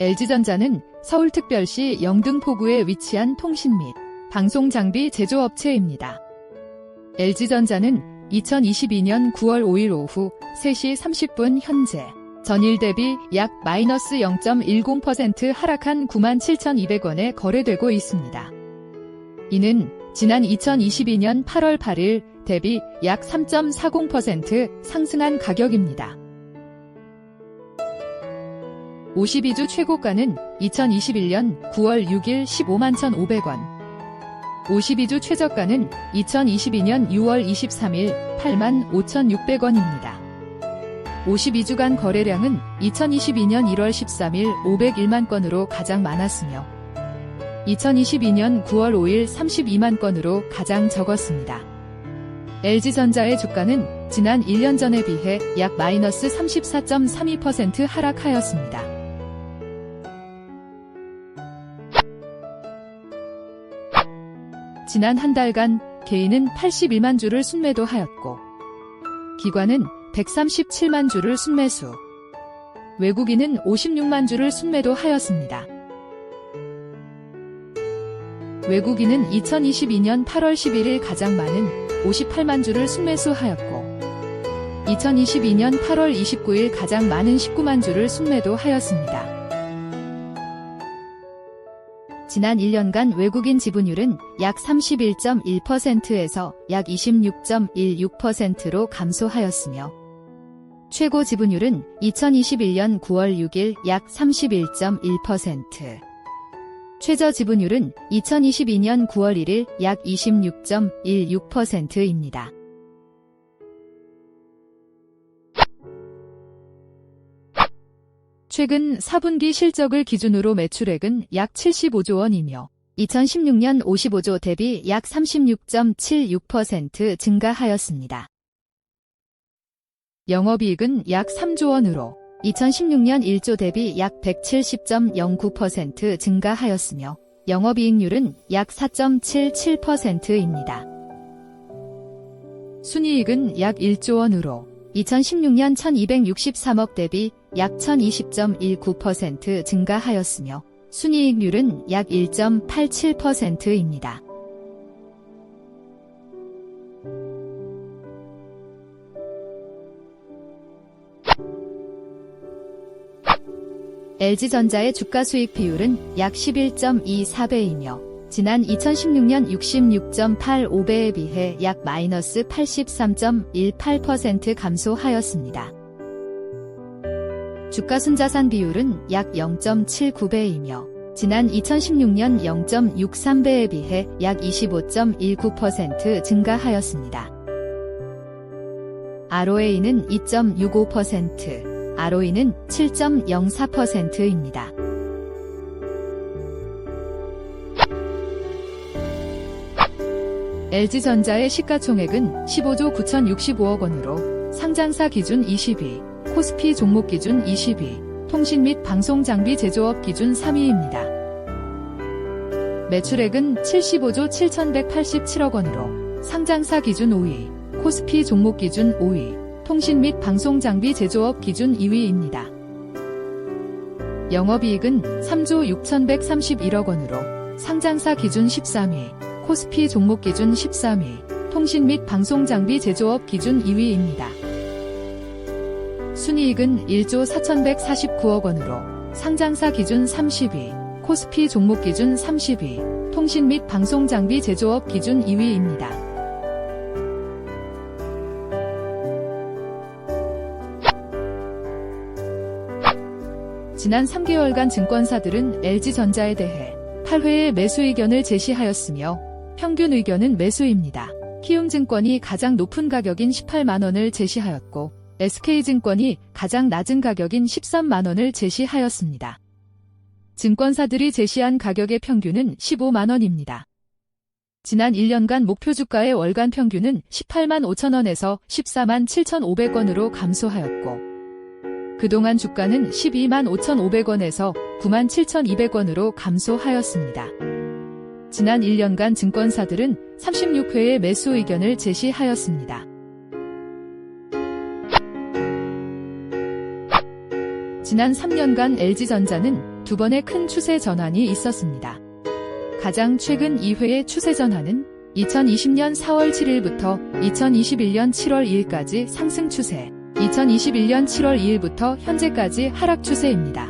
LG전자는 서울특별시 영등포구에 위치한 통신 및 방송 장비 제조업체입니다. LG전자는 2022년 9월 5일 오후 3시 30분 현재 전일 대비 약 마이너스 0.10% 하락한 97,200원에 거래되고 있습니다. 이는 지난 2022년 8월 8일 대비 약 3.40% 상승한 가격입니다. 52주 최고가는 2021년 9월 6일 15만 1,500원. 52주 최저가는 2022년 6월 23일 8만 5,600원입니다. 52주간 거래량은 2022년 1월 13일 501만 건으로 가장 많았으며 2022년 9월 5일 32만 건으로 가장 적었습니다. LG전자의 주가는 지난 1년 전에 비해 약 마이너스 34.32% 하락하였습니다. 지난 한 달간 개인은 81만 주를 순매도 하였고 기관은 137만 주를 순매수 외국인은 56만 주를 순매도 하였습니다. 외국인은 2022년 8월 11일 가장 많은 58만 주를 순매수하였고 2022년 8월 29일 가장 많은 19만 주를 순매도하였습니다. 지난 1년간 외국인 지분율은 약 31.1%에서 약 26.16%로 감소하였으며 최고 지분율은 2021년 9월 6일 약 31.1%, 최저 지분율은 2022년 9월 1일 약 26.16%입니다. 최근 4분기 실적을 기준으로 매출액은 약 75조 원이며 2016년 55조 대비 약 36.76% 증가하였습니다. 영업이익은 약 3조 원으로 2016년 1조 대비 약 170.09% 증가하였으며 영업이익률은 약 4.77%입니다. 순이익은 약 1조 원으로 2016년 1263억 대비 약 1020.19% 증가하였으며 순이익률은 약 1.87%입니다. LG전자의 주가 수익 비율은 약 11.24배이며 지난 2016년 66.85배에 비해 약 마이너스 83.18% 감소하였습니다. 주가 순자산 비율은 약 0.79배이며 지난 2016년 0.63배에 비해 약 25.19% 증가하였습니다. ROA는 2.65%, ROE는 7.04%입니다. LG전자의 시가총액은 15조 9,065억 원으로 상장사 기준 20위, 코스피 종목 기준 20위, 통신 및 방송 장비 제조업 기준 3위입니다. 매출액은 75조 7,187억 원으로 상장사 기준 5위, 코스피 종목 기준 5위, 통신 및 방송 장비 제조업 기준 2위입니다. 영업이익은 3조 6,131억 원으로 상장사 기준 13위, 코스피 종목 기준 13위, 통신 및 방송 장비 제조업 기준 2위입니다. 순이익은 1조 4,149억 원으로 상장사 기준 30위, 코스피 종목 기준 30위, 통신 및 방송 장비 제조업 기준 2위입니다. 지난 3개월간 증권사들은 LG전자에 대해 8회의 매수 의견을 제시하였으며 평균 의견은 매수입니다. 키움증권이 가장 높은 가격인 18만원을 제시하였고 SK증권이 가장 낮은 가격인 13만원을 제시하였습니다. 증권사들이 제시한 가격의 평균은 15만원입니다. 지난 1년간 목표 주가의 월간 평균은 18만 5천원에서 14만 7,500원으로 감소하였고 그동안 주가는 12만 5,500원에서 9만 7,200원으로 감소하였습니다. 지난 1년간 증권사들은 36회의 매수 의견을 제시하였습니다. 지난 3년간 LG전자는 두 번의 큰 추세 전환이 있었습니다. 가장 최근 2회의 추세 전환은 2020년 4월 7일부터 2021년 7월 2일까지 상승 추세, 2021년 7월 2일부터 현재까지 하락 추세입니다.